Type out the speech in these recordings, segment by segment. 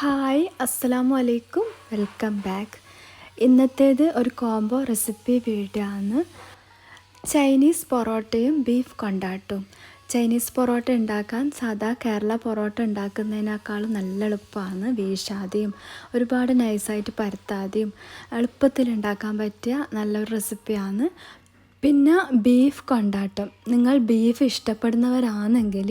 Hi അസ്സലാമു അലൈക്കും welcome back. ഇന്നത്തേത് ഒരു കോംബോ റെസിപ്പി വീഡിയോ ആണ് ചൈനീസ് പൊറോട്ടയും ബീഫ് കൊണ്ടാട്ടും ചൈനീസ് പൊറോട്ട ഉണ്ടാക്കാൻ സാധാ കേരള പൊറോട്ട ഉണ്ടാക്കുന്നതിനേക്കാളും നല്ല എളുപ്പമാണ്. വീശാതെയും ഒരുപാട് നൈസായിട്ട് പരത്താതെയും എളുപ്പത്തിൽ ഉണ്ടാക്കാൻ പറ്റിയ നല്ലൊരു റെസിപ്പിയാണ് പിന്നെ ബീഫ് കൊണ്ടാട്ടം. നിങ്ങൾ ബീഫ് ഇഷ്ടപ്പെടുന്നവരാണെങ്കിൽ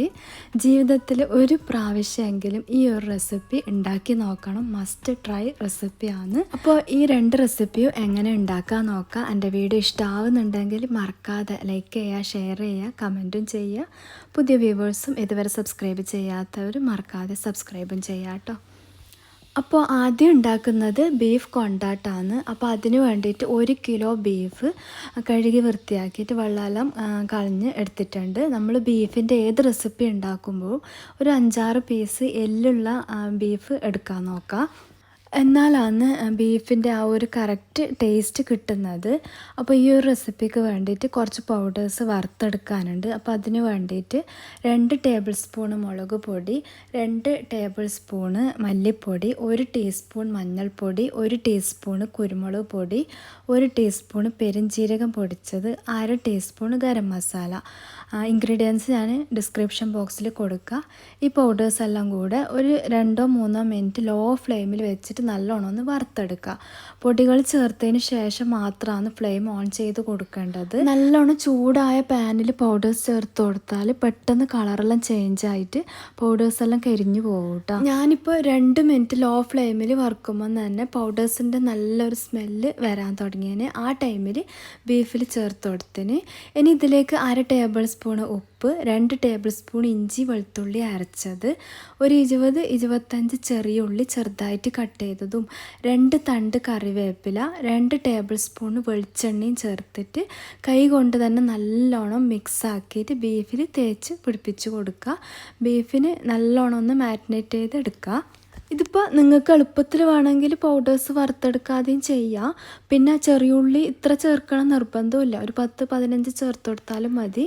ജീവിതത്തിൽ ഒരു പ്രാവശ്യമെങ്കിലും ഈ ഒരു റെസിപ്പി ഉണ്ടാക്കി നോക്കണം. മസ്റ്റ് ട്രൈ റെസിപ്പിയാണ് അപ്പോൾ ഈ രണ്ട് റെസിപ്പിയും എങ്ങനെ ഉണ്ടാക്കാൻ നോക്കാം? എന്റെ വീഡിയോ ഇഷ്ടമാവുന്നുണ്ടെങ്കിൽ മറക്കാതെ ലൈക്ക് ചെയ്യുക ഷെയർ ചെയ്യുക കമന്റും ചെയ്യുക. പുതിയ വ്യൂവേഴ്സും ഇതുവരെ സബ്സ്ക്രൈബ് ചെയ്യാത്തവർ മറക്കാതെ സബ്സ്ക്രൈബും ചെയ്യാം കേട്ടോ. അപ്പോൾ ആദ്യം ഉണ്ടാക്കുന്നത് ബീഫ് കൊണ്ടാട്ടാണ്. അപ്പോൾ അതിന് വേണ്ടിയിട്ട് ഒരു കിലോ ബീഫ് കഴുകി വൃത്തിയാക്കിയിട്ട് വെള്ളാലം കളഞ്ഞ് എടുത്തിട്ടുണ്ട്. നമ്മൾ ബീഫിന്റെ ഏത് റെസിപ്പി ഉണ്ടാക്കുമ്പോൾ ഒരു അഞ്ചാറ് പീസ് എല്ലുള്ള ബീഫ് എടുക്കാൻ നോക്കാം. എന്നാലാണ് ബീഫിന്റെ ആ ഒരു കറക്റ്റ് ടേസ്റ്റ് കിട്ടുന്നത്. അപ്പോൾ ഈ ഒരു റെസിപ്പിക്ക് വേണ്ടിയിട്ട് കുറച്ച് പൗഡേഴ്സ് വറുത്തെടുക്കാനുണ്ട്. അപ്പോൾ അതിന് വേണ്ടിയിട്ട് രണ്ട് ടേബിൾ സ്പൂൺ മുളക് പൊടി രണ്ട് ടേബിൾ സ്പൂണ് മല്ലിപ്പൊടി ഒരു ടീസ്പൂൺ മഞ്ഞൾപ്പൊടി ഒരു ടീസ്പൂണ് കുരുമുളക് പൊടി ഒരു ടീസ്പൂൺ പെരുംജീരകം പൊടിച്ചത് അര ടീസ്പൂൺ ഗരം മസാല. ഇൻഗ്രീഡിയൻസ് ഞാൻ ഡിസ്ക്രിപ്ഷൻ ബോക്സിൽ കൊടുക്കുക ഈ പൗഡേഴ്സ് എല്ലാം കൂടെ ഒരു രണ്ടോ മൂന്നോ മിനിറ്റ് ലോ ഫ്ലെയിമിൽ വെച്ചിട്ട് നല്ലോണം ഒന്ന് വറുത്തെടുക്കുക. പൊടികൾ ചേർത്തതിന് ശേഷം മാത്രമാണ് ഫ്ലെയിം ഓൺ ചെയ്ത് കൊടുക്കേണ്ടത്. നല്ലോണം ചൂടായ പാനിൽ പൗഡേഴ്സ് ചേർത്ത് കൊടുത്താൽ പെട്ടെന്ന് കളറെല്ലാം ചേഞ്ച് ആയിട്ട് പൗഡേഴ്സ് എല്ലാം കരിഞ്ഞു പോകും കേട്ടോ ഞാനിപ്പോൾ രണ്ട് മിനിറ്റ് ലോ ഫ്ലെയിമിൽ വറുക്കുമ്പോൾ തന്നെ പൗഡേഴ്സിന്റെ നല്ലൊരു സ്മെല്ല് വരാൻ തുടങ്ങിയതിന് ആ ടൈമിൽ ബീഫിൽ ചേർത്ത് കൊടുത്തിന്. ഇനി ഇതിലേക്ക് അര ടേബിൾ സ്പൂൺ ഉപ്പ് രണ്ട് ടേബിൾ സ്പൂൺ ഇഞ്ചി വെളുത്തുള്ളി അരച്ചത് ഒരു ഇരുപത് ഇരുപത്തഞ്ച് ചെറിയ ഉള്ളി ചെറുതായിട്ട് കട്ട് ചെയ്തതും രണ്ട് തണ്ട് കറിവേപ്പില രണ്ട് ടേബിൾ സ്പൂൺ വെളിച്ചെണ്ണയും ചേർത്തിട്ട് കൈ കൊണ്ട് തന്നെ നല്ലോണം മിക്സ് ആക്കിയിട്ട് ബീഫിൽ തേച്ച് പിടിപ്പിച്ച് കൊടുക്കുക. ബീഫിന് നല്ലോണം ഒന്ന് മാരിനേറ്റ് ചെയ്ത് എടുക്കുക. ഇതിപ്പോൾ നിങ്ങൾക്ക് എളുപ്പത്തിൽ വേണമെങ്കിൽ പൗഡേഴ്സ് വറുത്തെടുക്കാതെയും ചെയ്യാം. പിന്നെ ചെറിയുള്ളി ഇത്ര ചേർക്കണം നിർബന്ധമില്ല ഒരു പത്ത് പതിനഞ്ച് ചേർത്ത് കൊടുത്താലും മതി.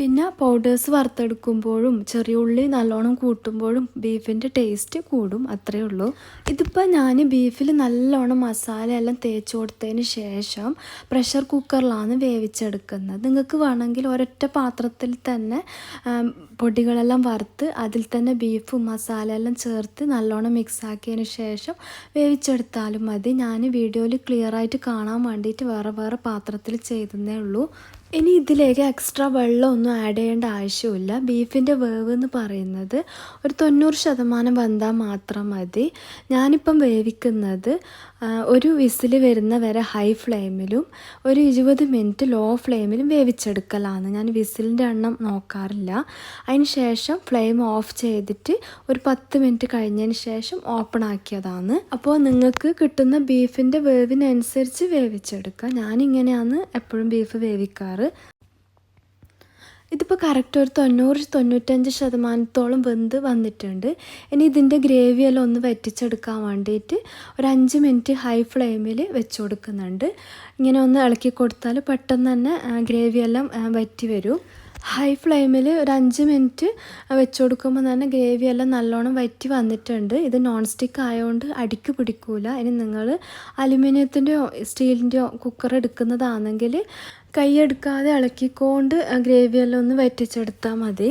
പിന്നെ പൗഡേഴ്സ് വറുത്തെടുക്കുമ്പോഴും ചെറിയ ഉള്ളി നല്ലോണം കൂട്ടുമ്പോഴും ബീഫിന്റെ ടേസ്റ്റ് കൂടും അത്രയേ ഉള്ളൂ. ഇതിപ്പോൾ ഞാൻ ബീഫിൽ നല്ലോണം മസാല എല്ലാം തേച്ച് കൊടുത്തതിന് ശേഷം പ്രഷർ കുക്കറിലാണ് വേവിച്ചെടുക്കുന്നത്. നിങ്ങൾക്ക് വേണമെങ്കിൽ ഒരൊറ്റ പാത്രത്തിൽ തന്നെ പൊടികളെല്ലാം വറുത്ത് അതിൽ തന്നെ ബീഫും മസാല എല്ലാം ചേർത്ത് നല്ലോണം മിക്സാക്കിയതിന് ശേഷം വേവിച്ചെടുത്താലും മതി. ഞാൻ വീഡിയോയിൽ ക്ലിയറായിട്ട് കാണാൻ വേണ്ടിയിട്ട് വേറെ വേറെ പാത്രത്തിൽ ചെയ്തതേ ഉള്ളൂ. ഇനി ഇതിലേക്ക് എക്സ്ട്രാ വെള്ളമൊന്നും ആഡ് ചെയ്യേണ്ട ആവശ്യമില്ല. ബീഫിന്റെ വേവ് എന്ന് പറയുന്നത് ഒരു തൊണ്ണൂറ് ശതമാനം വെന്താൽ മാത്രം മതി. ഞാനിപ്പം വേവിക്കുന്നത് ഒരു വിസിൽ വരുന്ന വരെ ഹൈ ഫ്ലെയിമിലും ഒരു ഇരുപത് മിനിറ്റ് ലോ ഫ്ലെയിമിലും വേവിച്ചെടുക്കലാണ്. ഞാൻ വിസിലിന്റെ എണ്ണം നോക്കാറില്ല. അതിന് ശേഷം ഫ്ലെയിം ഓഫ് ചെയ്തിട്ട് ഒരു പത്ത് മിനിറ്റ് കഴിഞ്ഞതിന് ശേഷം ഓപ്പൺ ആക്കിയതാണ്. അപ്പോൾ നിങ്ങൾക്ക് കിട്ടുന്ന ബീഫിന്റെ വേവിനനുസരിച്ച് വേവിച്ചെടുക്കുക ഞാനിങ്ങനെയാണ് എപ്പോഴും ബീഫ് വേവിക്കാറ്. ഇതിപ്പോൾ കറക്റ്റ് ഒരു തൊണ്ണൂറ് തൊണ്ണൂറ്റഞ്ച് ശതമാനത്തോളം വെന്ത് വന്നിട്ടുണ്ട്. ഇനി ഇതിന്റെ ഗ്രേവിയെല്ലാം ഒന്ന് വറ്റിച്ചെടുക്കാൻ വേണ്ടിയിട്ട് ഒരു അഞ്ച് മിനിറ്റ് ഹൈ ഫ്ലെയിമിൽ വെച്ച് കൊടുക്കുന്നുണ്ട് ഇങ്ങനെ ഒന്ന് ഇളക്കി കൊടുത്താൽ പെട്ടെന്ന് തന്നെ ഗ്രേവിയെല്ലാം വറ്റി വരും. ഹൈ ഫ്ലെയിമിൽ ഒരു അഞ്ച് മിനിറ്റ് വെച്ച് കൊടുക്കുമ്പോൾ തന്നെ ഗ്രേവി എല്ലാം നല്ലോണം വറ്റി വന്നിട്ടുണ്ട്. ഇത് നോൺ സ്റ്റിക്ക് ആയതുകൊണ്ട് അടിക്ക് പിടിക്കൂല. ഇനി നിങ്ങൾ അലുമിനിയത്തിന്റെയോ സ്റ്റീലിന്റെയോ കുക്കർ എടുക്കുന്നതാണെങ്കിൽ കൈയെടുക്കാതെ ഇളക്കിക്കൊണ്ട് ഗ്രേവിയെല്ലാം ഒന്ന് വറ്റിച്ചെടുത്താൽ മതി.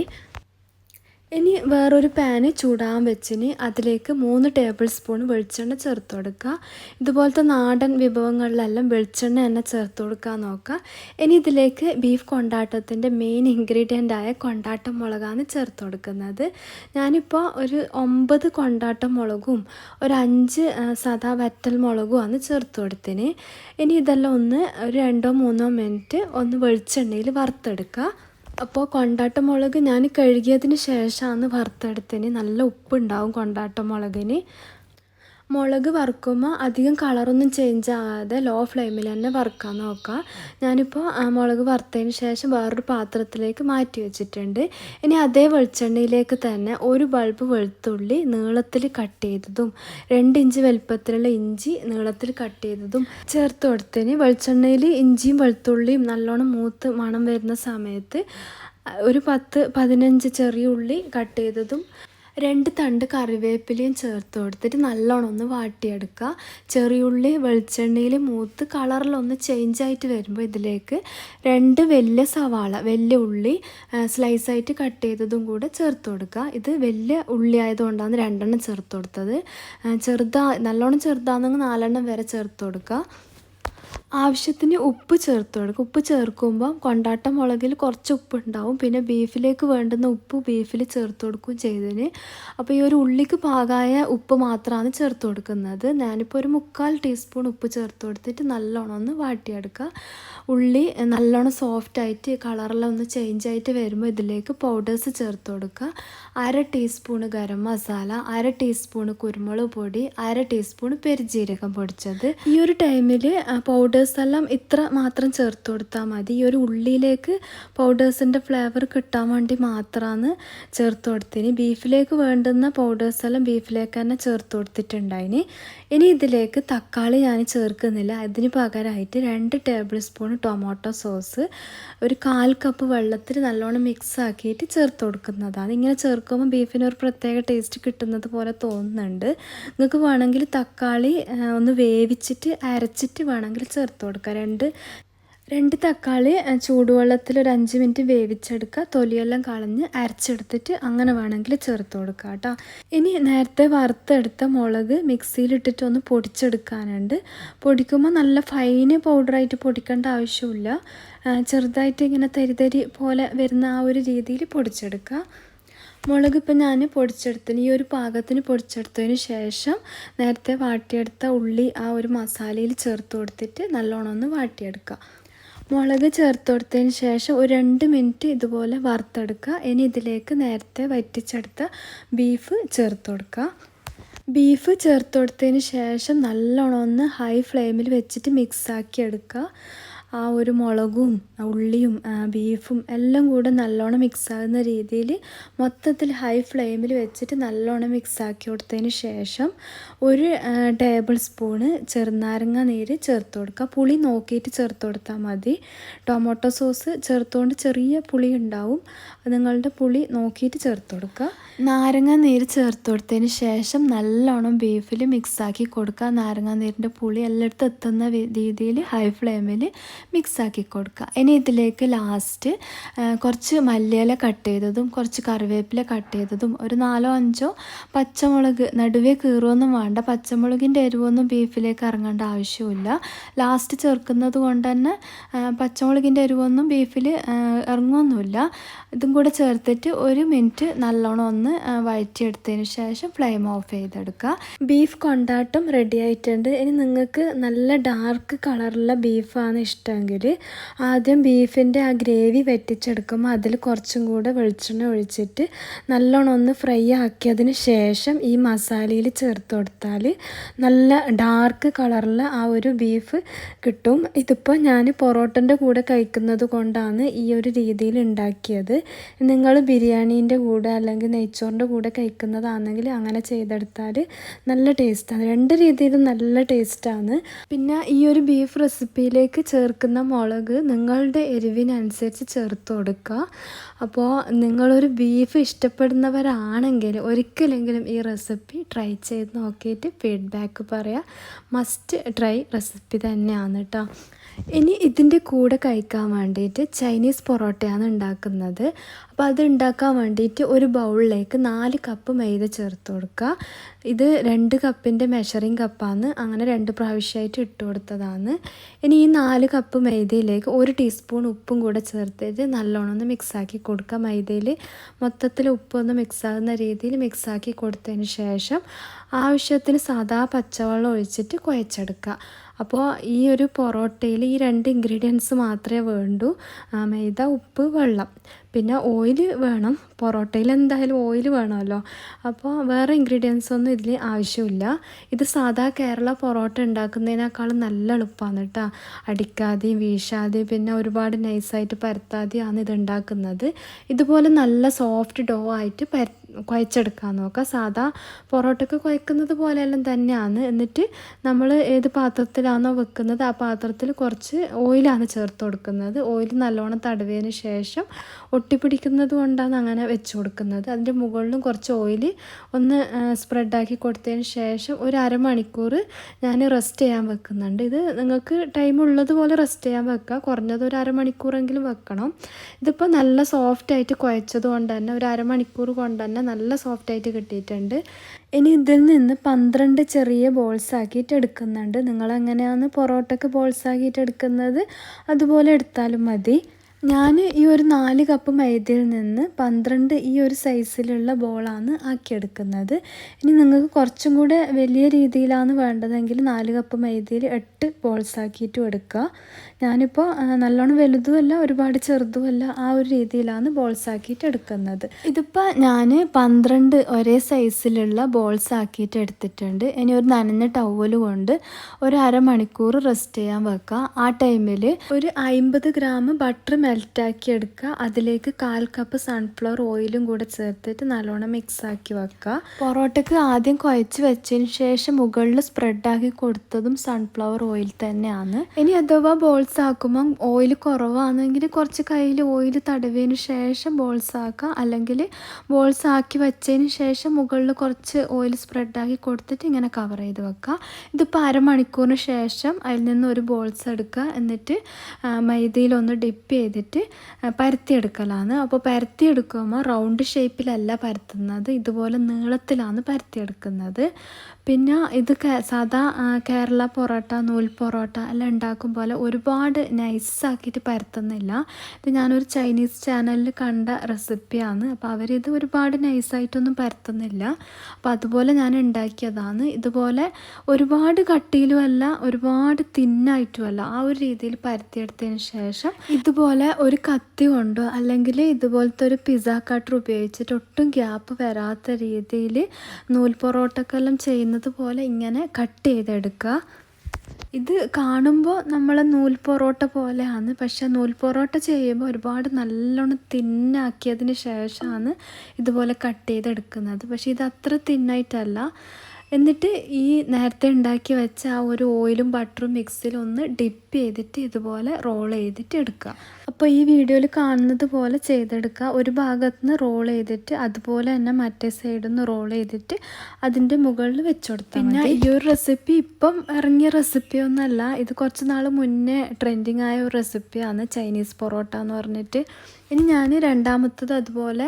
ഇനി വേറൊരു പാന് ചൂടാൻ വെച്ചിന് അതിലേക്ക് മൂന്ന് ടേബിൾ സ്പൂൺ വെളിച്ചെണ്ണ ചേർത്ത് കൊടുക്കുക. ഇതുപോലത്തെ നാടൻ വിഭവങ്ങളിലെല്ലാം വെളിച്ചെണ്ണ തന്നെ ചേർത്ത് കൊടുക്കാൻ നോക്കുക. ഇനി ഇതിലേക്ക് ബീഫ് കൊണ്ടാട്ടത്തിന്റെ മെയിൻ ഇൻഗ്രീഡിയന്റ് ആയ കൊണ്ടാട്ടം മുളകാണ് ചേർത്ത് കൊടുക്കുന്നത്. ഞാനിപ്പോൾ ഒരു ഒമ്പത് കൊണ്ടാട്ടം മുളകും ഒരു അഞ്ച് സാധാ വറ്റൽ ആണ് ചേർത്ത് കൊടുത്തിന്. ഇനി ഇതെല്ലാം ഒന്ന് ഒരു രണ്ടോ മൂന്നോ മിനിറ്റ് ഒന്ന് വെളിച്ചെണ്ണയിൽ വറുത്തെടുക്കുക. അപ്പോൾ കൊണ്ടാട്ട മുളക് ഞാൻ കഴുകിയതിന് ശേഷമാണ് വറുത്തെടുത്തതിന് നല്ല ഉപ്പുണ്ടാവും കൊണ്ടാട്ട മുളകിന് മുളക് വറുക്കുമ്പോൾ അധികം കളറൊന്നും ചേഞ്ച് ആകാതെ ലോ ഫ്ലെയിമിൽ തന്നെ വറുക്കാൻ നോക്കുക. ഞാനിപ്പോൾ മുളക് വറുത്തതിന് ശേഷം വേറൊരു പാത്രത്തിലേക്ക് മാറ്റി വെച്ചിട്ടുണ്ട്. ഇനി അതേ വെളിച്ചെണ്ണയിലേക്ക് തന്നെ ഒരു ബൾബ് വെളുത്തുള്ളി നീളത്തിൽ കട്ട് ചെയ്തതും രണ്ട് ഇഞ്ച് വലുപ്പത്തിലുള്ള ഇഞ്ചി നീളത്തിൽ കട്ട് ചെയ്തതും ചേർത്ത് കൊടുത്തതിന് വെളിച്ചെണ്ണയിൽ ഇഞ്ചിയും വെളുത്തുള്ളിയും നല്ലോണം മൂത്ത് മണം വരുന്ന സമയത്ത് ഒരു പത്ത് പതിനഞ്ച് ചെറിയ ഉള്ളി കട്ട് ചെയ്തതും രണ്ട് തണ്ട് കറിവേപ്പിലയും ചേർത്ത് കൊടുത്തിട്ട് നല്ലോണം ഒന്ന് വാട്ടിയെടുക്കുക. ചെറിയുള്ളി വെളിച്ചെണ്ണയിൽ മൂത്ത് കളറിലൊന്ന് ചേഞ്ച് ആയിട്ട് വരുമ്പോൾ ഇതിലേക്ക് രണ്ട് വലിയ സവാള വലിയ ഉള്ളി സ്ലൈസായിട്ട് കട്ട് ചെയ്തതും കൂടെ ചേർത്ത് കൊടുക്കുക. ഇത് വലിയ ഉള്ളി ആയതുകൊണ്ടാണ് രണ്ടെണ്ണം ചേർത്ത് കൊടുത്തത്. ചെറുതാ നല്ലോണം ചെറുതാണെങ്കിൽ നാലെണ്ണം വരെ ചേർത്ത് കൊടുക്കുക. ആവശ്യത്തിന് ഉപ്പ് ചേർത്ത് കൊടുക്കും. ഉപ്പ് ചേർക്കുമ്പം കൊണ്ടാട്ട മുളകിൽ കുറച്ച് ഉപ്പ് ഉണ്ടാവും പിന്നെ ബീഫിലേക്ക് വേണ്ടുന്ന ഉപ്പ് ബീഫിൽ ചേർത്ത് കൊടുക്കുകയും ചെയ്തതിന്. അപ്പോൾ ഈ ഒരു ഉള്ളിക്ക് പാകമായ ഉപ്പ് മാത്രമാണ് ചേർത്ത് കൊടുക്കുന്നത്. ഞാനിപ്പോൾ ഒരു മുക്കാൽ ടീസ്പൂൺ ഉപ്പ് ചേർത്ത് കൊടുത്തിട്ട് നല്ലോണം ഒന്ന് വാട്ടിയെടുക്കുക. ഉള്ളി നല്ലോണം സോഫ്റ്റ് ആയിട്ട് കളറെല്ലാം ഒന്ന് ചേഞ്ച് ആയിട്ട് വരുമ്പോൾ ഇതിലേക്ക് പൗഡേഴ്സ് ചേർത്ത് കൊടുക്കുക. അര ടീസ്പൂൺ ഗരം മസാല അര ടീസ്പൂൺ കുരുമുളക് പൊടി അര ടീസ്പൂൺ പെരുജീരകം പൊടിച്ചത്. ഈ ഒരു ടൈമിൽ പൗഡേഴ്സ് എല്ലാം ഇത്ര മാത്രം ചേർത്ത് കൊടുത്താൽ മതി. ഈ ഒരു ഉള്ളിയിലേക്ക് പൗഡേഴ്സിന്റെ ഫ്ലേവർ കിട്ടാൻ വേണ്ടി മാത്രമാണ് ചേർത്ത് കൊടുത്തിന് ബീഫിലേക്ക് വേണ്ടുന്ന പൗഡേഴ്സ് എല്ലാം ബീഫിലേക്ക് തന്നെ ചേർത്ത് കൊടുത്തിട്ടുണ്ടായിന്. ഇനി ഇതിലേക്ക് തക്കാളി ഞാൻ ചേർക്കുന്നില്ല. അതിന് പകരമായിട്ട് രണ്ട് ടേബിൾ സ്പൂൺ ടൊമാറ്റോ സോസ് ഒരു കാൽ കപ്പ് വെള്ളത്തിൽ നല്ലോണം മിക്സ് ആക്കിയിട്ട് ചേർത്ത് കൊടുക്കുന്നതാണ്. ഇങ്ങനെ ചേർക്കുമ്പോൾ ബീഫിന് ഒരു പ്രത്യേക ടേസ്റ്റ് കിട്ടുന്നത് പോലെ തോന്നുന്നുണ്ട്. നിങ്ങൾക്ക് വേണമെങ്കിൽ തക്കാളി ഒന്ന് വേവിച്ചിട്ട് അരച്ചിട്ട് വേണമെങ്കിൽ ചേർത്ത് കൊടുക്കുക രണ്ട് രണ്ട് തക്കാളി ചൂടുവെള്ളത്തിൽ ഒരു അഞ്ച് മിനിറ്റ് വേവിച്ചെടുക്കുക. തൊലിയെല്ലാം കളഞ്ഞ് അരച്ചെടുത്തിട്ട് അങ്ങനെ വേണമെങ്കിൽ ചേർത്ത് കൊടുക്കുക കേട്ടോ. ഇനി നേരത്തെ വറുത്തെടുത്ത മുളക് മിക്സിയിലിട്ടിട്ട് ഒന്ന് പൊടിച്ചെടുക്കാനുണ്ട്. പൊടിക്കുമ്പോൾ നല്ല ഫൈന് പൗഡറായിട്ട് പൊടിക്കേണ്ട ആവശ്യമില്ല. ചെറുതായിട്ട് ഇങ്ങനെ തരിതരി തരി പോലെ വരുന്ന ആ ഒരു രീതിയിൽ പൊടിച്ചെടുക്കുക. മുളക് ഇപ്പം ഞാൻ പൊടിച്ചെടുത്തിന് ഈ ഒരു പാകത്തിന് പൊടിച്ചെടുത്തതിന് ശേഷം നേരത്തെ വാട്ടിയെടുത്ത ഉള്ളി ആ ഒരു മസാലയിൽ ചേർത്ത് കൊടുത്തിട്ട് നല്ലോണം ഒന്ന് വാട്ടിയെടുക്കുക. മുളക് ചേർത്ത് കൊടുത്തതിന് ശേഷം ഒരു രണ്ട് മിനിറ്റ് ഇതുപോലെ വറുത്തെടുക്കുക. ഇനി ഇതിലേക്ക് നേരത്തെ വറ്റിച്ചെടുത്ത ബീഫ് ചേർത്ത് കൊടുക്കുക ബീഫ് ചേർത്ത് കൊടുത്തതിന് ശേഷം നല്ലോണം ഒന്ന് ഹൈ ഫ്ലെയിമിൽ വെച്ചിട്ട് മിക്സാക്കി എടുക്കുക. ആ ഒരു മുളകും ഉള്ളിയും ബീഫും എല്ലാം കൂടെ നല്ലോണം മിക്സാകുന്ന രീതിയിൽ മൊത്തത്തിൽ ഹൈ ഫ്ലെയിമിൽ വെച്ചിട്ട് നല്ലോണം മിക്സാക്കി കൊടുത്തതിന് ശേഷം ഒരു ടേബിൾ സ്പൂണ് ചെറുനാരങ്ങ നീര് ചേർത്ത് കൊടുക്കുക. പുളി നോക്കിയിട്ട് ചേർത്ത് കൊടുത്താൽ മതി. ടൊമാറ്റോ സോസ് ചേർത്തുകൊണ്ട് ചെറിയ പുളി ഉണ്ടാവും. നിങ്ങളുടെ പുളി നോക്കിയിട്ട് ചേർത്ത് കൊടുക്കുക. നാരങ്ങ നീര് ചേർത്ത് കൊടുത്തതിന് ശേഷം നല്ലോണം ബീഫിൽ മിക്സാക്കി കൊടുക്കുക. നാരങ്ങ നീരിന്റെ പുളി എല്ലായിടത്തും എത്തുന്ന രീതിയിൽ ഹൈ ഫ്ലെയിമിൽ മിക്സാക്കി കൊടുക്കുക. ഇനി ഇതിലേക്ക് ലാസ്റ്റ് കുറച്ച് മല്ലിയില കട്ട് ചെയ്തതും കുറച്ച് കറിവേപ്പില കട്ട് ചെയ്തതും ഒരു നാലോ അഞ്ചോ പച്ചമുളക് നടുവേ കീറുമൊന്നും വേണ്ട പച്ചമുളകിന്റെ എരിവൊന്നും ബീഫിലേക്ക് ഇറങ്ങേണ്ട ആവശ്യമില്ല ലാസ്റ്റ് ചേർക്കുന്നത് കൊണ്ട് തന്നെ പച്ചമുളകിന്റെ എരിവൊന്നും ബീഫിൽ ഇറങ്ങുമൊന്നുമില്ല ഇതും കൂടെ ചേർത്തിട്ട് ഒരു മിനിറ്റ് നല്ലോണം ഒന്ന് വഴറ്റിയെടുത്തതിന് ശേഷം ഫ്ലെയിം ഓഫ് ചെയ്തെടുക്കുക. ബീഫ് കൊണ്ടാട്ടം റെഡി ആയിട്ടുണ്ട്. ഇനി നിങ്ങൾക്ക് നല്ല ഡാർക്ക് കളറുള്ള ബീഫാണ് ഇഷ്ടമെങ്കിൽ ആദ്യം ബീഫിന്റെ ആ ഗ്രേവി വെറ്റിച്ചെടുക്കുമ്പോൾ അതിൽ കുറച്ചും കൂടെ വെളിച്ചെണ്ണ ഒഴിച്ചിട്ട് നല്ലോണം ഒന്ന് ഫ്രൈ ആക്കിയതിന് ശേഷം ഈ മസാലയിൽ ചേർത്ത് കൊടുത്താൽ നല്ല ഡാർക്ക് കളറിൽ ആ ഒരു ബീഫ് കിട്ടും. ഇതിപ്പോൾ ഞാൻ പൊറോട്ടന്റെ കൂടെ കഴിക്കുന്നത് കൊണ്ടാണ് ഈ ഒരു രീതിയിൽ ഉണ്ടാക്കിയത്. നിങ്ങൾ ബിരിയാണീന്റെ കൂടെ അല്ലെങ്കിൽ നെയ്ച്ചോറിന്റെ കൂടെ കഴിക്കുന്നതാണെങ്കിൽ അങ്ങനെ ചെയ്തെടുത്താൽ നല്ല ടേസ്റ്റാണ്. രണ്ട് രീതിയിലും നല്ല ടേസ്റ്റാണ്. പിന്നെ ഈ ഒരു ബീഫ് റെസിപ്പിയിലേക്ക് ചേർക്കുന്ന മുളക് നിങ്ങളുടെ എരിവിനനുസരിച്ച് ചേർത്ത് കൊടുക്കുക. അപ്പോൾ നിങ്ങളൊരു ബീഫ് ഇഷ്ടപ്പെടുന്നവരാണെങ്കിൽ ഒരിക്കലെങ്കിലും ഈ റെസിപ്പി ട്രൈ ചെയ്ത് നോക്കിയിട്ട് ഫീഡ്ബാക്ക് പറയാം. മസ്റ്റ് ട്രൈ റെസിപ്പി തന്നെയാണ് കേട്ടോ ഇനി ഇതിന്റെ കൂടെ കഴിക്കാൻ വേണ്ടിയിട്ട് ചൈനീസ് പൊറോട്ടയാണ് ഉണ്ടാക്കുന്നത്. അപ്പോൾ അത് ഉണ്ടാക്കാൻ വേണ്ടിയിട്ട് ഒരു ബൗളിലേക്ക് നാല് കപ്പ് മൈദ ചേർത്ത് കൊടുക്കുക. ഇത് രണ്ട് കപ്പിന്റെ മെഷറിങ് കപ്പാണ് അങ്ങനെ രണ്ട് പ്രാവശ്യമായിട്ട് ഇട്ട് കൊടുത്തതാണ്. ഇനി ഈ നാല് കപ്പ് മൈദയിലേക്ക് ഒരു ടീസ്പൂൺ ഉപ്പും കൂടെ ചേർത്തിട്ട് നല്ലോണം ഒന്ന് മിക്സാക്കി കൊടുക്കുക. മൈദയിൽ മൊത്തത്തിൽ ഉപ്പൊന്ന് മിക്സാകുന്ന രീതിയിൽ മിക്സാക്കി കൊടുത്തതിന് ശേഷം ആവശ്യത്തിന് സാധാ പച്ചവെള്ളം ഒഴിച്ചിട്ട് കുഴച്ചെടുക്കുക. അപ്പോൾ ഈ ഒരു പൊറോട്ടയിൽ ഈ രണ്ട് ഇൻഗ്രീഡിയൻസ് മാത്രമേ വേണ്ടൂ. മൈദ ഉപ്പ് വെള്ളം. പിന്നെ ഓയിൽ വേണം. പൊറോട്ടയിൽ എന്തായാലും ഓയിൽ വേണമല്ലോ. അപ്പോൾ വേറെ ഇൻഗ്രീഡിയൻസ് ഒന്നും ഇതിൽ ആവശ്യമില്ല. ഇത് സാധാ കേരള പൊറോട്ട ഉണ്ടാക്കുന്നതിനേക്കാളും നല്ല എളുപ്പമാണ് കേട്ടോ. അടിക്കാതെയും വീശാതെയും പിന്നെ ഒരുപാട് നൈസായിട്ട് പരത്താതെയാണ് ഇത് ഉണ്ടാക്കുന്നത്. ഇതുപോലെ നല്ല സോഫ്റ്റ് ഡോ ആയിട്ട് പര കുഴച്ചെടുക്കാൻ നോക്കുക സാധാ പൊറോട്ടയ്ക്ക് കുഴക്കുന്നത് പോലെയെല്ലാം തന്നെയാണ്. എന്നിട്ട് നമ്മൾ ഏത് പാത്രത്തിലാണോ വെക്കുന്നത് ആ പാത്രത്തിൽ കുറച്ച് ഓയിലാണ് ചേർത്ത് കൊടുക്കുന്നത്. ഓയിൽ നല്ലോണം തടവിയതിന് ശേഷം ഒട്ടിപ്പിടിക്കുന്നത് കൊണ്ടാണ് അങ്ങനെ വെച്ച് കൊടുക്കുന്നത്. അതിന്റെ മുകളിലും കുറച്ച് ഓയിൽ ഒന്ന് സ്പ്രെഡാക്കി കൊടുത്തതിന് ശേഷം ഒരു അരമണിക്കൂർ ഞാൻ റെസ്റ്റ് ചെയ്യാൻ വെക്കുന്നുണ്ട്. ഇത് നിങ്ങൾക്ക് ടൈം ഉള്ളതുപോലെ റെസ്റ്റ് ചെയ്യാൻ വെക്കുക കുറഞ്ഞത് ഒരു അരമണിക്കൂറെങ്കിലും വെക്കണം. ഇതിപ്പോൾ നല്ല സോഫ്റ്റ് ആയിട്ട് കുഴച്ചത് കൊണ്ട് തന്നെ ഒരു അരമണിക്കൂർ കൊണ്ട് തന്നെ നല്ല സോഫ്റ്റ് ആയിട്ട് കിട്ടിയിട്ടുണ്ട്. ഇനി ഇതിൽ നിന്ന് പന്ത്രണ്ട് ചെറിയ ബോൾസ് ആക്കിയിട്ട് എടുക്കുന്നുണ്ട്. നിങ്ങൾ എങ്ങനെയാണ് പൊറോട്ടയ്ക്ക് ബോൾസ് ആക്കിയിട്ട് എടുക്കുന്നത്? അതുപോലെ എടുത്താലും മതി. ഞാൻ ഈ ഒരു നാല് കപ്പ് മൈദയിൽ നിന്ന് പന്ത്രണ്ട് ഈ ഒരു സൈസിലുള്ള ബോളാണ് ആക്കിയെടുക്കുന്നത്. ഇനി നിങ്ങൾക്ക് കുറച്ചും കൂടെ വലിയ രീതിയിലാണ് വേണ്ടതെങ്കിൽ നാല് കപ്പ് മൈദയിൽ എട്ട് ബോൾസ് ആക്കിയിട്ടും എടുക്കുക. ഞാനിപ്പോൾ നല്ലോണം വലുതുമല്ല ഒരുപാട് ചെറുതുമല്ല ആ ഒരു രീതിയിലാണ് ബോൾസ് ആക്കിയിട്ട് എടുക്കുന്നത്. ഇതിപ്പോൾ ഞാൻ പന്ത്രണ്ട് ഒരേ സൈസിലുള്ള ബോൾസ് ആക്കിയിട്ട് എടുത്തിട്ടുണ്ട്. ഇനി ഒരു നനഞ്ഞ ടവൽ കൊണ്ട് ഒരു അരമണിക്കൂർ റെസ്റ്റ് ചെയ്യാൻ വെക്കുക. ആ ടൈമിൽ ഒരു അമ്പത് ഗ്രാം ബട്ടർ മെൽറ്റാക്കി എടുക്കുക. അതിലേക്ക് കാൽ കപ്പ് സൺഫ്ലവർ ഓയിലും കൂടെ ചേർത്തിട്ട് നല്ലോണം മിക്സ് ആക്കി വെക്കുക. പൊറോട്ടയ്ക്ക് ആദ്യം കുഴച്ച് വെച്ചതിന് ശേഷം മുകളിൽ സ്പ്രെഡാക്കി കൊടുത്തതും സൺഫ്ലവർ ഓയിൽ തന്നെയാണ്. ഇനി അഥവാ ബോൾസ് ആക്കുമ്പം ഓയിൽ കുറവാണെങ്കിൽ കുറച്ച് കയ്യിൽ ഓയിൽ തടവിയതിന് ശേഷം ബോൾസ് ആക്കുക. അല്ലെങ്കിൽ ബോൾസ് ആക്കി വെച്ചതിന് ശേഷം മുകളിൽ കുറച്ച് ഓയിൽ സ്പ്രെഡാക്കി കൊടുത്തിട്ട് ഇങ്ങനെ കവർ ചെയ്ത് വെക്കുക. ഇതിപ്പോൾ അരമണിക്കൂറിന് ശേഷം അതിൽ നിന്ന് ഒരു ബോൾസ് എടുക്കുക. എന്നിട്ട് മൈദയിലൊന്ന് ഡിപ്പ് ചെയ്തിട്ട് പരത്തിയെടുക്കലാണ്. അപ്പോൾ പരത്തിയെടുക്കുമ്പോൾ റൗണ്ട് ഷേപ്പിലല്ല പരത്തുന്നത് ഇതുപോലെ നീളത്തിലാണ് പരത്തിയെടുക്കുന്നത്. പിന്നെ ഇത് സാധാ കേരള പൊറോട്ട നൂൽ പൊറോട്ട എല്ലാം ഉണ്ടാക്കും പോലെ ഒരുപാട് നൈസാക്കിയിട്ട് പരത്തുന്നില്ല. ഇത് ഞാനൊരു ചൈനീസ് ചാനലിൽ കണ്ട റെസിപ്പിയാണ് അപ്പോൾ അവരിത് ഒരുപാട് നൈസായിട്ടൊന്നും പരത്തുന്നില്ല. അപ്പോൾ അതുപോലെ ഞാൻ ഉണ്ടാക്കിയതാണ്. ഇതുപോലെ ഒരുപാട് കട്ടിയിലുമല്ല ഒരുപാട് തിന്നായിട്ടുമല്ല ആ ഒരു രീതിയിൽ പരത്തിയെടുത്തതിന് ശേഷം ഇതുപോലെ ഒരു കത്തി കൊണ്ടോ അല്ലെങ്കിൽ ഇതുപോലത്തെ ഒരു പിസ്സ കട്ടർ ഉപയോഗിച്ചിട്ട് ഒട്ടും ഗ്യാപ്പ് വരാത്ത രീതിയിൽ നൂൽ പൊറോട്ടക്കെല്ലാം ചെയ്യുന്നത് പോലെ ഇങ്ങനെ കട്ട് ചെയ്തെടുക്കുക. ഇത് കാണുമ്പോൾ നമ്മൾ നൂൽ പൊറോട്ട പോലെയാണ്. പക്ഷെ നൂൽ പൊറോട്ട ചെയ്യുമ്പോൾ ഒരുപാട് നല്ലോണം തിന്നാക്കിയതിന് ശേഷമാണ് ഇതുപോലെ കട്ട് ചെയ്തെടുക്കുന്നത്. പക്ഷേ ഇത് അത്ര തിന്നായിട്ടല്ല. എന്നിട്ട് ഈ നേരത്തെ ഉണ്ടാക്കി വെച്ച ആ ഒരു ഓയിലും ബട്ടറും മിക്സിലൊന്ന് ഡിപ്പ് ചെയ്തിട്ട് ഇതുപോലെ റോൾ ചെയ്തിട്ട് എടുക്കുക. അപ്പോൾ ഈ വീഡിയോയിൽ കാണുന്നത് പോലെ ചെയ്തെടുക്കുക. ഒരു ഭാഗത്ത് നിന്ന് റോൾ ചെയ്തിട്ട് അതുപോലെ തന്നെ മറ്റേ സൈഡിൽ നിന്ന് റോൾ ചെയ്തിട്ട് അതിന്റെ മുകളിൽ വെച്ച് കൊടുത്താൽ പിന്നെ ഈ ഒരു റെസിപ്പി ഇപ്പം ഇറങ്ങിയ റെസിപ്പി ഒന്നല്ല. ഇത് കുറച്ച് നാൾ മുന്നേ ട്രെൻഡിങ് ആയ ഒരു റെസിപ്പിയാണ് ചൈനീസ് പൊറോട്ട എന്ന് പറഞ്ഞിട്ട്. ഇനി ഞാൻ രണ്ടാമത്തത് അതുപോലെ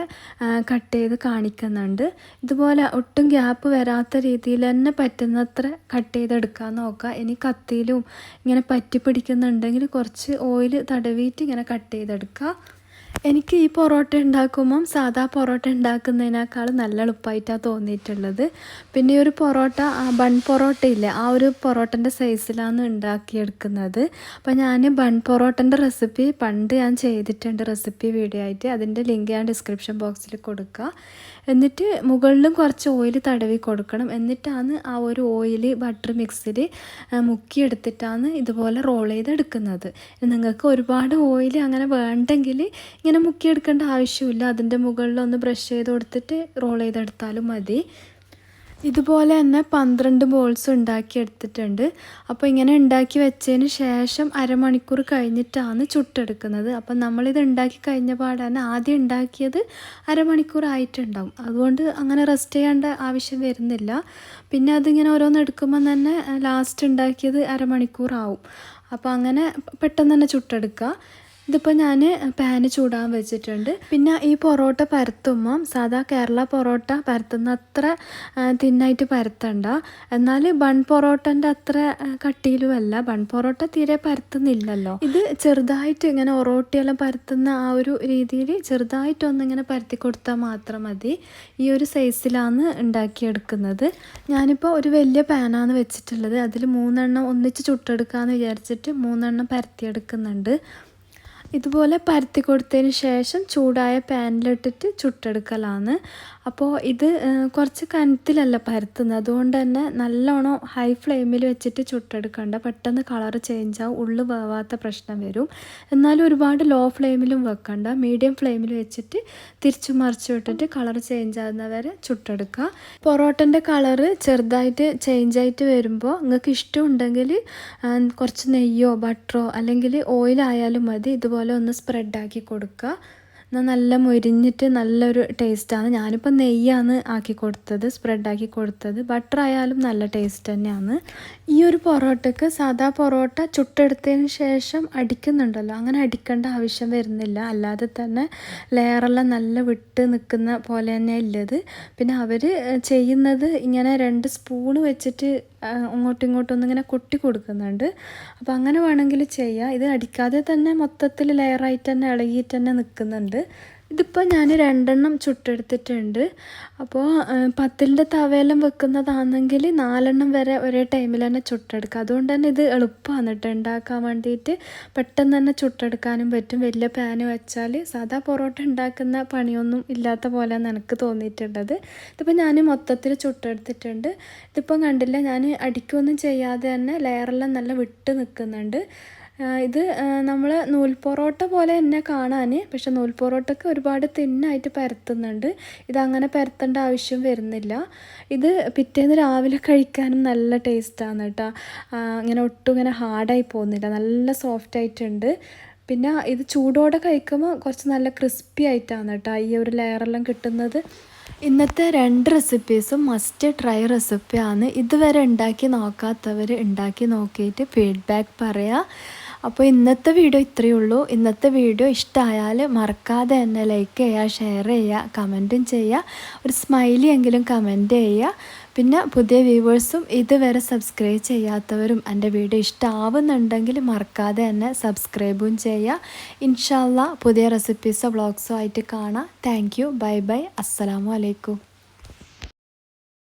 കട്ട് ചെയ്ത് കാണിക്കുന്നുണ്ട്. ഇതുപോലെ ഒട്ടും ഗ്യാപ്പ് വരാത്ത രീതിയിൽ തന്നെ പറ്റുന്നത്ര കട്ട് ചെയ്തെടുക്കാൻ നോക്കുക ഇനി കത്തിയിലും ഇങ്ങനെ പറ്റി പിടിക്കുന്നുണ്ടെങ്കിൽ കുറച്ച് ഓയിൽ തടവിയിട്ട് ഇങ്ങനെ കട്ട് ചെയ്തെടുക്കുക എനിക്ക് ഈ പൊറോട്ട ഉണ്ടാക്കുമ്പം സാധാ പൊറോട്ട ഉണ്ടാക്കുന്നതിനേക്കാൾ നല്ല എളുപ്പമായിട്ടാണ് തോന്നിയിട്ടുള്ളത്. പിന്നെ ഒരു പൊറോട്ട ബൺ പൊറോട്ട ഇല്ലേ ആ ഒരു പൊറോട്ടന്റെ സൈസിലാണ് ഉണ്ടാക്കിയെടുക്കുന്നത്. അപ്പോൾ ഞാൻ ബൺ പൊറോട്ടന്റെ റെസിപ്പി പണ്ട് ഞാൻ ചെയ്തിട്ടുണ്ട് റെസിപ്പി വീഡിയോ ആയിട്ട് അതിന്റെ ലിങ്ക് ഞാൻ ഡിസ്ക്രിപ്ഷൻ ബോക്സിൽ കൊടുക്കുക എന്നിട്ട് മുകളിലും കുറച്ച് ഓയിൽ തടവി കൊടുക്കണം. എന്നിട്ടാണ് ആ ഒരു ഓയിൽ ബട്ടർ മിക്സിൽ മുക്കിയെടുത്തിട്ടാണ് ഇതുപോലെ റോൾ ചെയ്തെടുക്കുന്നത്. നിങ്ങൾക്ക് ഒരുപാട് ഓയിൽ അങ്ങനെ വേണ്ടെങ്കിൽ ഇങ്ങനെ മുക്കിയെടുക്കേണ്ട ആവശ്യമില്ല. അതിന്റെ മുകളിൽ ഒന്ന് ബ്രഷ് ചെയ്ത് കൊടുത്തിട്ട് റോൾ ചെയ്തെടുത്താലും മതി. ഇതുപോലെ തന്നെ പന്ത്രണ്ട് ബോൾസ് ഉണ്ടാക്കി എടുത്തിട്ടുണ്ട്. അപ്പോൾ ഇങ്ങനെ ഉണ്ടാക്കി വെച്ചതിന് ശേഷം അരമണിക്കൂർ കഴിഞ്ഞിട്ടാണ് ചുട്ടെടുക്കുന്നത്. അപ്പം നമ്മളിത് ഉണ്ടാക്കി കഴിഞ്ഞ പാടാണ് ആദ്യം ഉണ്ടാക്കിയത് അരമണിക്കൂർ ആയിട്ടുണ്ടാവും. അതുകൊണ്ട് അങ്ങനെ റെസ്റ്റ് ചെയ്യേണ്ട ആവശ്യം വരുന്നില്ല. പിന്നെ അതിങ്ങനെ ഓരോന്ന് എടുക്കുമ്പോൾ തന്നെ ലാസ്റ്റ് ഉണ്ടാക്കിയത് അരമണിക്കൂർ ആവും അപ്പോൾ അങ്ങനെ പെട്ടെന്ന് തന്നെ ചുട്ടെടുക്കുക. ഇതിപ്പോൾ ഞാൻ പാന് ചൂടാൻ വെച്ചിട്ടുണ്ട്. പിന്നെ ഈ പൊറോട്ട പരത്തുമ്പോൾ സാധാ കേരള പൊറോട്ട പരത്തുന്ന അത്ര തിന്നായിട്ട് പരത്തണ്ട. എന്നാൽ ബൺ പൊറോട്ടന്റെ അത്ര കട്ടിയിലുമല്ല. ബൺ പൊറോട്ട തീരെ പരത്തുന്നില്ലല്ലോ. ഇത് ചെറുതായിട്ട് ഇങ്ങനെ ഒറോട്ടിയെല്ലാം പരത്തുന്ന ആ ഒരു രീതിയിൽ ചെറുതായിട്ടൊന്നിങ്ങനെ പരത്തി കൊടുത്താൽ മാത്രം മതി. ഈ ഒരു സൈസിലാണ് ഉണ്ടാക്കിയെടുക്കുന്നത്. ഞാനിപ്പോൾ ഒരു വലിയ പാനാണ് വെച്ചിട്ടുള്ളത്. അതിൽ മൂന്നെണ്ണം ഒന്നിച്ച് ചുട്ടെടുക്കാമെന്ന് വിചാരിച്ചിട്ട് മൂന്നെണ്ണം പരത്തിയെടുക്കുന്നുണ്ട്. ഇതുപോലെ പരത്തി കൊടുത്തതിന് ശേഷം ചൂടായ പാനിലിട്ടിട്ട് ചുട്ടെടുക്കലാണ്. അപ്പോൾ ഇത് കുറച്ച് കനത്തിലല്ല പരത്തുന്നത്. അതുകൊണ്ട് തന്നെ നല്ലോണം ഹൈ ഫ്ലെയിമിൽ വെച്ചിട്ട് ചുട്ടെടുക്കണ്ട. പെട്ടെന്ന് കളർ ചേഞ്ച് ആവും. ഉള്ളു വേവാത്ത പ്രശ്നം വരും. എന്നാലും ഒരുപാട് ലോ ഫ്ലെയിമിലും വെക്കണ്ട. മീഡിയം ഫ്ലെയിമിൽ വെച്ചിട്ട് തിരിച്ചു മറിച്ച് വിട്ടിട്ട് കളർ ചേഞ്ച് ആകുന്ന വരെ ചുട്ടെടുക്കുക. പൊറോട്ടന്റെ കളറ് ചെറുതായിട്ട് ചേഞ്ച് ആയിട്ട് വരുമ്പോൾ നിങ്ങൾക്ക് ഇഷ്ടമുണ്ടെങ്കിൽ കുറച്ച് നെയ്യോ ബട്ടറോ അല്ലെങ്കിൽ ഓയിലായാലും മതി. ഇതുപോലെ ഒന്ന് സ്പ്രെഡാക്കി കൊടുക്കുക. എന്നാൽ നല്ല മൊരിഞ്ഞിട്ട് നല്ലൊരു ടേസ്റ്റാണ് ഞാനിപ്പോൾ നെയ്യാണ് ആക്കി കൊടുത്തത് സ്പ്രെഡാക്കി കൊടുത്തത്. ബട്ടർ ആയാലും നല്ല ടേസ്റ്റ് തന്നെയാണ്. ഈ ഒരു പൊറോട്ടക്ക് സാധാ പൊറോട്ട ചുട്ടെടുത്തതിന് ശേഷം അടിക്കുന്നുണ്ടല്ലോ അങ്ങനെ അടിക്കേണ്ട ആവശ്യം വരുന്നില്ല. അല്ലാതെ തന്നെ ലെയറെല്ലാം നല്ല വിട്ട് നിൽക്കുന്ന പോലെ തന്നെ ഉള്ളത് പിന്നെ അവർ ചെയ്യുന്നത് ഇങ്ങനെ രണ്ട് സ്പൂണ് വെച്ചിട്ട് അങ്ങോട്ടും ഇങ്ങോട്ടും ഒന്നിങ്ങനെ കൊട്ടി കൊടുക്കുന്നുണ്ട്. അപ്പോൾ അങ്ങനെ വേണമെങ്കിൽ ചെയ്യാം. ഇത് അടിക്കാതെ തന്നെ മൊത്തത്തിൽ ലെയറായിട്ട് തന്നെ ഇളകിയിട്ട് തന്നെ നിൽക്കുന്നുണ്ട്. ഇതിപ്പോൾ ഞാൻ രണ്ടെണ്ണം ചുട്ടെടുത്തിട്ടുണ്ട്. അപ്പോൾ പത്തിലിന്റെ തവയെല്ലാം വെക്കുന്നതാണെങ്കിൽ നാലെണ്ണം വരെ ഒരേ ടൈമിൽ തന്നെ ചുട്ടെടുക്കുക അതുകൊണ്ട് തന്നെ ഇത് എളുപ്പമാണ് കേട്ടോ ഉണ്ടാക്കാൻ വേണ്ടിയിട്ട് പെട്ടെന്ന് തന്നെ ചുട്ടെടുക്കാനും പറ്റും. വലിയ പാന് വെച്ചാൽ സാധാ പൊറോട്ട ഉണ്ടാക്കുന്ന പണിയൊന്നും ഇല്ലാത്ത പോലെയാണ് എനിക്ക് തോന്നിയിട്ടുള്ളത് ഇതിപ്പോൾ ഞാൻ മൊത്തത്തിൽ ചുട്ടെടുത്തിട്ടുണ്ട്. ഇതിപ്പം കണ്ടില്ല ഞാൻ അടിക്കൊന്നും ചെയ്യാതെ തന്നെ ലെയറെല്ലാം നല്ല വിട്ട് നിൽക്കുന്നുണ്ട് ഇത് നമ്മൾ നൂൽ പൊറോട്ട പോലെ തന്നെ കാണാൻ പക്ഷെ നൂൽ പൊറോട്ടയ്ക്ക് ഒരുപാട് തിന്നായിട്ട് പരത്തുന്നുണ്ട്. ഇതങ്ങനെ പരത്തേണ്ട ആവശ്യം വരുന്നില്ല. ഇത് പിറ്റേന്ന് രാവിലെ കഴിക്കാനും നല്ല ടേസ്റ്റാണ് കേട്ടോ. ഇങ്ങനെ ഒട്ടും ഇങ്ങനെ ഹാർഡായി പോകുന്നില്ല. നല്ല സോഫ്റ്റ് ആയിട്ടുണ്ട്. പിന്നെ ഇത് ചൂടോടെ കഴിക്കുമ്പോൾ കുറച്ച് നല്ല ക്രിസ്പി ആയിട്ടാണ് കേട്ടോ ഈ ഒരു ലെയറെല്ലാം കിട്ടുന്നത്. ഇന്നത്തെ രണ്ട് റെസിപ്പീസും മസ്റ്റ് ട്രൈ റെസിപ്പിയാണ് ഇതുവരെ ഉണ്ടാക്കി നോക്കാത്തവർ ഉണ്ടാക്കി നോക്കിയിട്ട് ഫീഡ്ബാക്ക് പറയുക അപ്പോൾ ഇന്നത്തെ വീഡിയോ ഇത്രയേ ഉള്ളൂ. ഇന്നത്തെ വീഡിയോ ഇഷ്ടമായാൽ മറക്കാതെ തന്നെ ലൈക്ക് ചെയ്യുക ഷെയർ ചെയ്യുക കമന്റും ചെയ്യുക. ഒരു സ്മൈലി എങ്കിലും കമന്റ് ചെയ്യുക. പിന്നെ പുതിയ വ്യൂവേഴ്സും ഇതുവരെ സബ്സ്ക്രൈബ് ചെയ്യാത്തവരും എന്റെ വീഡിയോ ഇഷ്ടമാവുന്നുണ്ടെങ്കിൽ മറക്കാതെ തന്നെ സബ്സ്ക്രൈബും ചെയ്യുക. ഇൻഷാല്ല പുതിയ റെസിപ്പീസോ വ്ളോഗ്സോ ആയിട്ട് കാണാം. താങ്ക് യു ബൈ ബൈ അസ്സലാമു അലൈക്കും